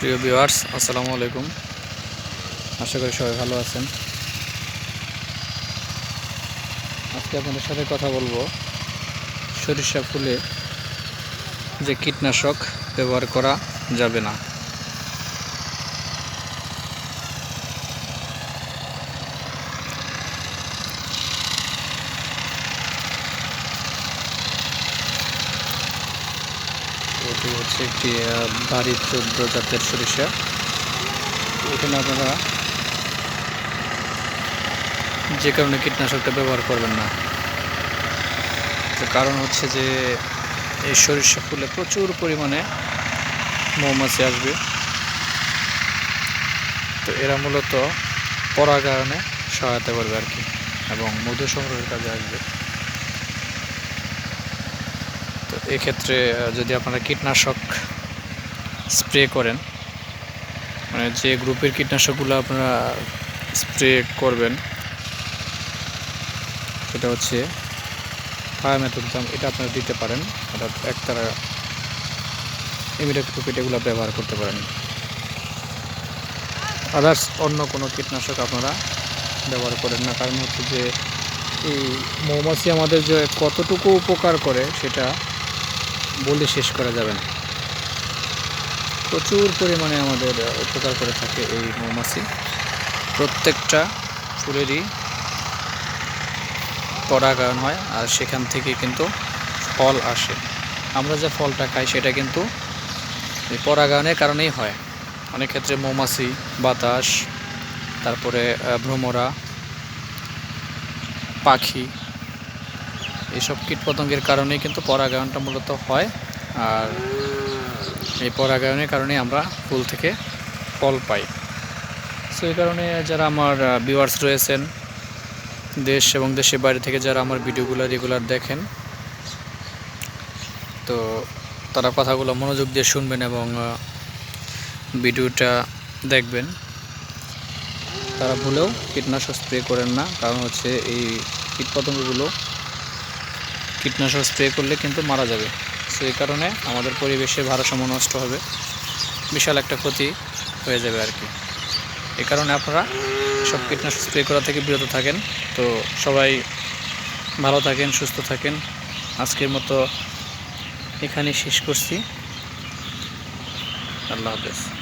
প্রিয় ভিউয়ার্স আসসালামু আলাইকুম। আশা করি সবাই ভালো আছেন। আজকে আপনাদের সাথে কথা বলব সরিষা ফুলে যে কীটনাশক ব্যবহার করা যাবে না। এটি হচ্ছে একটি আহ, বাড়ি চোদ্দ জাতের সরিষা এখানে আপনারা যে কারণে কীটনাশকটা ব্যবহার করবেন না। তো কারণ হচ্ছে যে এই সরিষা ফুলে প্রচুর পরিমাণে মৌমাছি আসবে। তো এরা মূলত পরাগায়নে সহায়তা করবে আর কি এবং মধু সংগ্রহের কাজে আসবে। তো এক্ষেত্রে যদি আপনারা কীটনাশক স্প্রে করেন মানে যে গ্রুপের কীটনাশকগুলো আপনারা স্প্রে করবেন, সেটা হচ্ছে ফায়ামেথোডাম এটা আপনারা দিতে পারেন, অর্থাৎ একতারা ইমিডাক্টোপিট এগুলো ব্যবহার করতে পারেন। আদার্স অন্য কোনো কীটনাশক আপনারা ব্যবহার করেন না, কারণ হচ্ছে যে এই মৌমাছি আমাদের যে কতটুকু উপকার করে, সেটা বলে শেষ করা যাবে না। প্রচুর পরিমাণে আমাদের উপকার করে থাকে এই মৌমাছি। প্রত্যেকটা ফুলেরই পরাগায়ন হয় আর সেখান থেকে কিন্তু ফল আসে। আমরা যে ফলটা খাই সেটা কিন্তু পরাগায়নের কারণেই হয়। অনেক ক্ষেত্রে মৌমাছি, বাতাস, তারপরে ভ্রমরা, পাখি এইসব কীটপতঙ্গের কারণেই কিন্তু পরাগায়নটা মূলত হয়। আর এই পরাগায়নের কারণে আমরা ফুল থেকে ফল পাই। সো এই কারণে যারা আমার ভিউয়ার্স রয়েছেন, দেশ এবং দেশের বাইরে থেকে যারা আমার ভিডিওগুলো রেগুলার দেখেন, তো তারা কথাগুলো মনোযোগ দিয়ে শুনবেন এবং ভিডিওটা দেখবেন। তারা ভুলেও কীটনাশক স্প্রে করেন না, কারণ হচ্ছে এই কীটপতঙ্গগুলো কীটনাশক স্প্রে করলে কিন্তু মারা যাবে। সো এই কারণে আমাদের পরিবেশের ভারসাম্য নষ্ট হবে। বিশাল একটা ক্ষতি হয়ে যাবে আর কি। এই কারণে আপনারা সব কীটনাশক স্প্রে করা থেকে বিরত থাকেন। তো সবাই ভালো থাকেন, সুস্থ থাকেন। আজকের মতো এখানেই শেষ করছি। আল্লাহ হাফেজ।